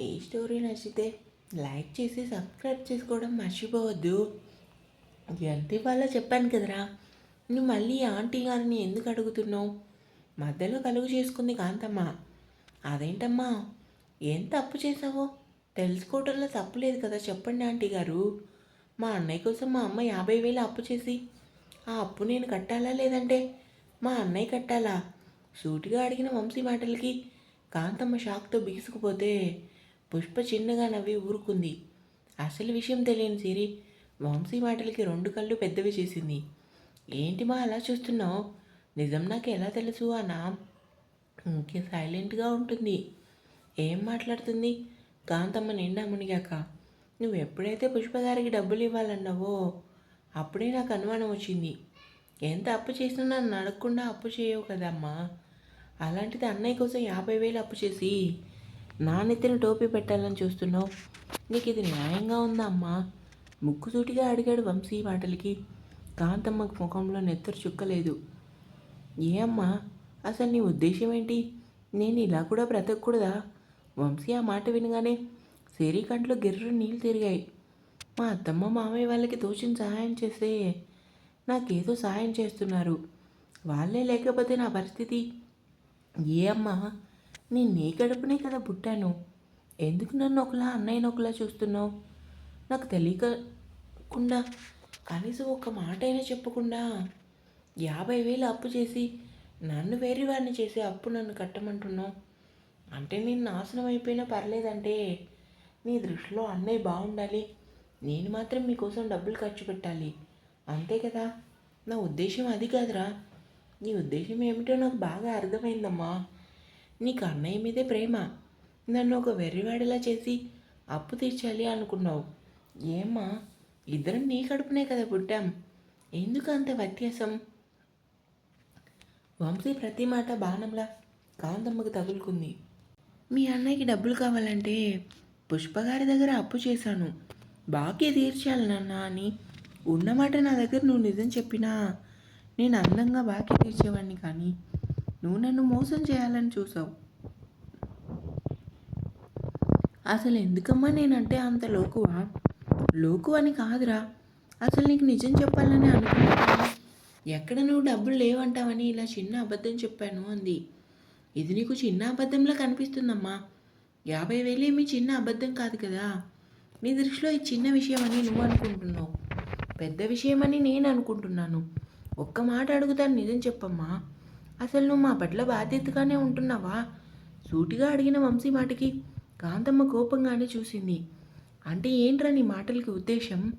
ఈ స్టోరీ నచ్చితే లైక్ చేసి సబ్స్క్రైబ్ చేసుకోవడం మర్చిపోవద్దు. ఎంత ఇవ్వాలో చెప్పాను కదరా. నువ్వు మళ్ళీ ఆంటీ గారిని ఎందుకు అడుగుతున్నావు? మధ్యలో కలుగు చేసుకుంది కాంతమ్మ. అదేంటమ్మా? ఏం తప్పు చేసావో తెలుసుకోవడంలో తప్పు లేదు కదా చెప్పండి ఆంటీ గారు. మా అన్నయ్య కోసం మా అమ్మ యాభై వేలు అప్పు చేసి ఆ అప్పు నేను కట్టాలా లేదంటే మా అన్నయ్య కట్టాలా? సూటిగా అడిగిన వంశీ మాటలకి కాంతమ్మ షాక్తో బిగుసుకుపోతే పుష్ప చిన్నగా నవ్వి ఊరుకుంది. అసలు విషయం తెలియని సిరి వంశీ మాటలకి రెండు కళ్ళు పెద్దవి చేసింది. ఏంటి మా అలా చూస్తున్నావు? నిజం నాకు ఎలా తెలుసు అనా ఇంకే సైలెంట్గా ఉంటుంది. ఏం మాట్లాడుతుంది? కాంతమ్మ నిండా మునిగాక. నువ్వు ఎప్పుడైతే పుష్పగారికి డబ్బులు ఇవ్వాలన్నావో అప్పుడే నాకు అనుమానం వచ్చింది. ఎంత అప్పు చేసినా నన్ను అడగకుండా అప్పు చేయవు కదమ్మా? అలాంటిది అన్నయ్య కోసం యాభై వేలు అప్పు చేసి నా నెత్తిన టోపీ పెట్టాలని చూస్తున్నావు? నీకు ఇది న్యాయంగా ఉందా అమ్మా? ముక్కుసూటిగా అడిగాడు వంశీ మాటలకి. కాంతమ్మ ముఖంలో నెత్తరు చుక్కలేదు. ఏ అమ్మా? అసలు నీ ఉద్దేశం ఏంటి నేను ఇలా కూడా బ్రతకూడదా వంశీ ఆ మాట వినగానే సేరీ కంట్లో గిర్రు నీళ్ళు తిరిగాయి. మా అత్తమ్మ మామయ్య వాళ్ళకి తోచిన సహాయం చేస్తే నాకేదో సహాయం చేస్తున్నారు. వాళ్ళే లేకపోతే నా పరిస్థితి ఏ అమ్మా? నేను నీ గడుపునే కదా పుట్టాను. ఎందుకు నన్ను ఒకలా అన్నయ్యను ఒకలా చూస్తున్నావు? నాకు తెలియకుండా కనీసం ఒక మాట అయినా చెప్పకుండా యాభై వేలు అప్పు చేసి నన్ను వేరే వాడిని చేసి అప్పు నన్ను కట్టమంటున్నావు? అంటే నేను నాశనం అయిపోయినా పర్లేదంటే నీ దృష్టిలో అన్నయ్య బాగుండాలి. నేను మాత్రం మీకోసం డబ్బులు ఖర్చు పెట్టాలి. అంతే కదా? నా ఉద్దేశం అది కాదురా. నీ ఉద్దేశం ఏమిటో నాకు బాగా అర్థమైందమ్మా. నీకు అన్నయ్య మీదే ప్రేమ. నన్ను ఒక వెర్రివాడిలా చేసి అప్పు తీర్చాలి అనుకున్నావు. ఏమ్మా ఇద్దరం నీ కడుపునే కదా పుట్టాం. ఎందుకు అంత వ్యత్యాసం? వంశీ ప్రతి మాట బాణంలా కాంతమ్మకు తగులుకుంది. మీ అన్నయ్యకి డబ్బులు కావాలంటే పుష్పగారి దగ్గర అప్పు చేశాను. బాకీ తీర్చాలి నాన్న అని ఉన్నమాట నా దగ్గర నువ్వు నిజం చెప్పినా నేను అందంగా బాకీ తీర్చేవాడిని కానీ నువ్వు నన్ను మోసం చేయాలని చూసావు. అసలు ఎందుకమ్మా నేనంటే అంత లోకువా? లోకు అని కాదురా. అసలు నీకు నిజం చెప్పాలని అనుకున్నాను ఎక్కడ నువ్వు డబ్బులు లేవంటావని ఇలా చిన్న అబద్ధం చెప్పాను అంది. ఇది నీకు చిన్న అబద్ధంలా కనిపిస్తుందమ్మా. యాభై వేలు ఏమీ చిన్న అబద్ధం కాదు కదా. నీ దృష్టిలో ఈ చిన్న విషయం అని నువ్వు అనుకుంటున్నావు. పెద్ద విషయం అని నేను అనుకుంటున్నాను. ఒక్క మాట అడుగుతాను నిజం చెప్పమ్మా. అసలు నువ్వు మా పట్ల బాధ్యతగానే ఉంటున్నావా? సూటిగా అడిగిన వంశీ మాటకి కాంతమ్మ కోపంగానే చూసింది. అంటే ఏంట్రా నీ మాటలకి ఉద్దేశం?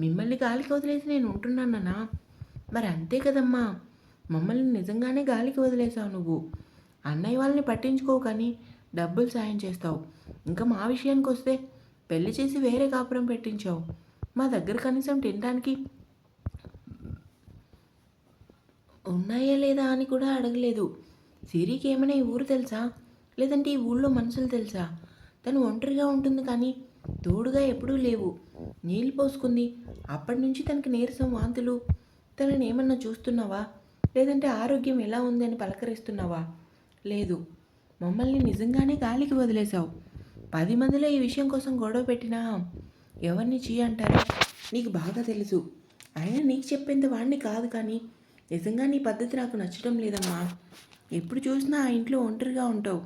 మిమ్మల్ని గాలికి వదిలేసి నేను ఉంటున్నానన్నా మరి అంతే కదమ్మా. మమ్మల్ని నిజంగానే గాలికి వదిలేసావు నువ్వు. అన్నయ్య వాళ్ళని పట్టించుకోవు కానీ డబ్బులు సాయం చేస్తావు. ఇంకా మా విషయానికి వస్తే పెళ్ళి చేసి వేరే కాపురం పెట్టించావు. మా దగ్గర కనీసం తినడానికి ఉన్నాయా లేదా అని కూడా అడగలేదు. సిరికి ఏమైనా ఈ ఊరు తెలుసా? లేదంటే ఈ ఊళ్ళో మనుషులు తెలుసా? తను ఒంటరిగా ఉంటుంది కానీ తోడుగా ఎప్పుడూ లేవు. నీళ్ళు పోసుకుంది. అప్పటి నుంచి తనకి నీరసం వాంతులు. తనని ఏమన్నా చూస్తున్నావా? లేదంటే ఆరోగ్యం ఎలా ఉందని పలకరిస్తున్నావా? లేదు. మమ్మల్ని నిజంగానే గాలికి వదిలేశావు. పది మందిలో ఈ విషయం కోసం గొడవ పెట్టినా ఎవరిని చీ అంటారో నీకు బాగా తెలుసు. అయినా నీకు చెప్పేంత వాడిని కాదు కానీ నిజంగా నీ పద్ధతి నాకు నచ్చడం లేదమ్మా. ఎప్పుడు చూసినా ఆ ఇంట్లో ఒంటరిగా ఉంటావు.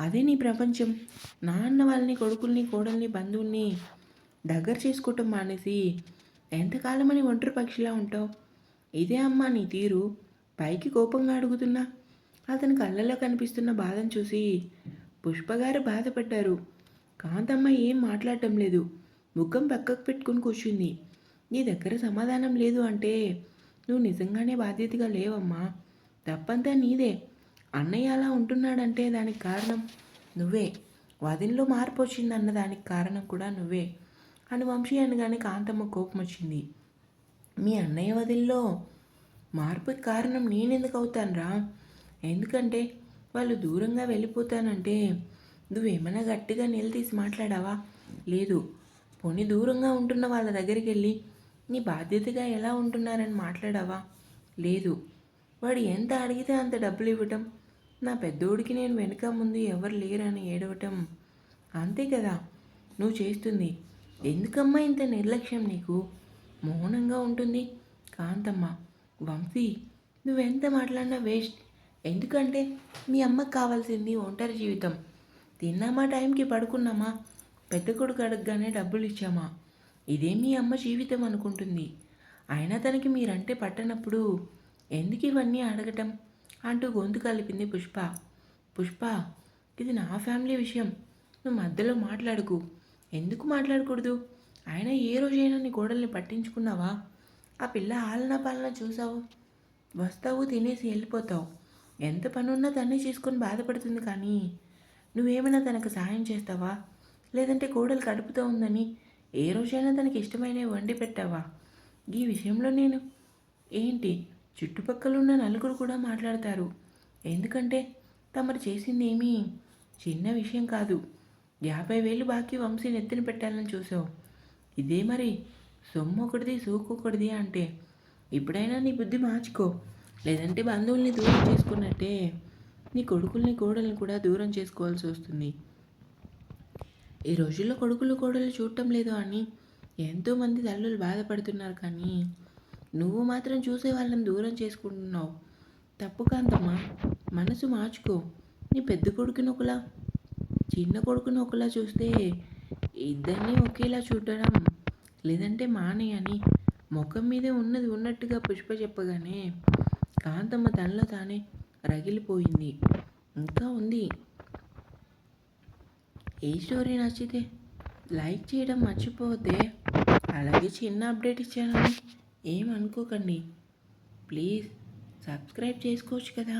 అదే నీ ప్రపంచం. నాన్న వాళ్ళని కొడుకుల్ని కోడల్ని బంధువుల్ని దగ్గర చేసుకోవటం మానేసి ఎంతకాలమని ఒంటరి పక్షిలా ఉంటావు? ఇదే అమ్మా నీ తీరు. పైకి కోపంగా అడుగుతున్నా. అతని కళ్ళల్లో కనిపిస్తున్న బాధను చూసి పుష్పగారు బాధపడ్డారు. కాంతమ్మ ఏం మాట్లాడటం లేదు. ముఖం పక్కకు పెట్టుకుని కూర్చుంది. నీ దగ్గర సమాధానం లేదు అంటే నువ్వు నిజంగానే బాధ్యతగా లేవమ్మా. తప్పంతా నీదే. అన్నయ్య అలా ఉంటున్నాడంటే దానికి కారణం నువ్వే. వదినలో మార్పు వచ్చిందన్న దానికి కారణం కూడా నువ్వే. అని వంశీ అనగానే కాంతమ్మ కోపం వచ్చింది మీ అన్నయ్య వదిల్లో మార్పుకి కారణం నేనెందుకు అవుతానురా? ఎందుకంటే వాళ్ళు దూరంగా వెళ్ళిపోతానంటే నువ్వేమైనా గట్టిగా నిలదీసి మాట్లాడావా? లేదు. పోనీ దూరంగా ఉంటున్న వాళ్ళ దగ్గరికి వెళ్ళి నీ బాధ్యతగా ఎలా ఉంటున్నారని మాట్లాడావా? లేదు. వాడు ఎంత అడిగితే అంత డబ్బులు ఇవ్వటం. నా పెద్దోడికి నేను వెనుక ముందు ఎవరు లేరని ఏడవటం. అంతే కదా. నువ్వు చేస్తుంది. ఎందుకమ్మా ఇంత నిర్లక్ష్యం నీకు? మౌనంగా ఉంటుంది. కాంతమ్మ వంశీ నువ్వెంత మాట్లాడినా వేస్ట్. ఎందుకంటే మీ అమ్మకు కావాల్సింది ఒంటరి జీవితం. తిన్నామా టైంకి పడుకున్నామా? పెద్ద కొడుకు అడగగానే డబ్బులు ఇచ్చామా? ఇదే మీ అమ్మ జీవితం అనుకుంటుంది. అయినా తనకి మీరంటే పట్టనప్పుడు ఎందుకు ఇవన్నీ అడగటం? అంటూ గొంతు కలిపింది పుష్ప. పుష్ప ఇది నా ఫ్యామిలీ విషయం. నువ్వు మధ్యలో మాట్లాడుకు. ఎందుకు మాట్లాడకూడదు? అయినా ఏ రోజైనా నీ గోడల్ని పట్టించుకున్నావా? ఆ పిల్ల ఆలన పాలన చూసావు? వస్తావు తినేసి వెళ్ళిపోతావు. ఎంత పనున్నా తన్నే చేసుకొని బాధపడుతుంది కానీ నువ్వేమైనా తనకు సహాయం చేస్తావా? లేదంటే కోడలు కడుపుతో ఉందని ఏ రోజైనా తనకి ఇష్టమైనవి వండి పెట్టావా? ఈ విషయంలో నేను ఏంటి? చుట్టుపక్కల ఉన్న నలుగురు కూడా మాట్లాడతారు. ఎందుకంటే తమరు చేసింది ఏమీ చిన్న విషయం కాదు. యాభై వేలు బాకీ వంశీ నెత్తిన పెట్టాలని చూసావు ఇదే మరి సొమ్ము ఒకటిది సూకు ఒకటిది అంటే. ఇప్పుడైనా నీ బుద్ధి మార్చుకో. లేదంటే బంధువుల్ని దూరం చేసుకున్నట్టే. నీ కొడుకుల్ని కోడల్ని కూడా దూరం చేసుకోవాల్సి వస్తుంది. ఈ రోజుల్లో కొడుకులు కోడలు చూడటం లేదు అని ఎంతోమంది తల్లులు బాధపడుతున్నారు కానీ నువ్వు మాత్రం చూసే వాళ్ళని దూరం చేసుకుంటున్నావు. తప్పు కాంతమ్మా మనసు మార్చుకో. నీ పెద్ద కొడుకుని ఒకలా చిన్న కొడుకుని ఒకలా చూస్తే ఇద్దరిని ఒకేలా చూడడం లేదంటే మానే అని ముఖం మీదే ఉన్నది ఉన్నట్టుగా పుష్ప చెప్పగానే కాంతమ్మ తనలో తానే రగిలిపోయింది. ఇంకా ఉంది. ఈ స్టోరీ నచ్చితే లైక్ చేయడం మర్చిపోతే అలాగే చిన్న అప్డేట్ ఇచ్చానని ఏమనుకోకండి ప్లీజ్ సబ్స్క్రైబ్ చేసుకోవచ్చు కదా.